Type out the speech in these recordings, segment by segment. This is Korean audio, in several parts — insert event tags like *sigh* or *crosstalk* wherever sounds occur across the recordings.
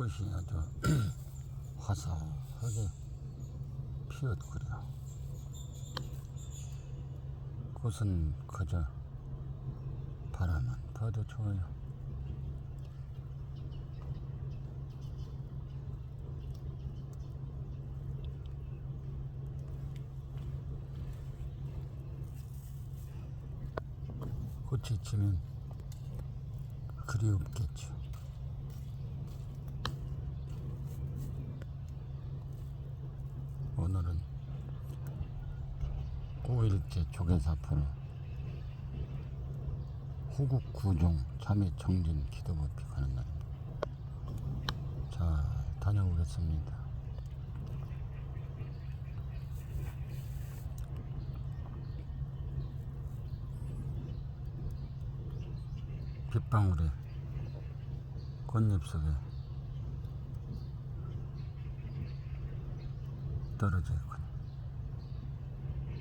꽃이 아주 *clears throat* 화사하게 피었구려. 꽃은 그저 바라만 봐도 좋아요. 꽃이 지면 그리 없겠죠. 오늘은 5일째 조개사포로 호국 구종 참회 정진 기도법이 가는 날입니다. 자, 다녀오겠습니다. 빗방울에 꽃잎 속에 떨어져 있군요.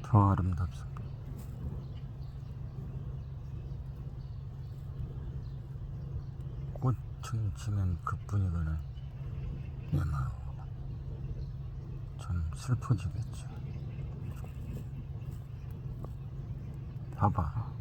더 아름답습니다. 꽃은 지면 그뿐이거늘 내 마음 좀 슬퍼지겠죠. 봐봐.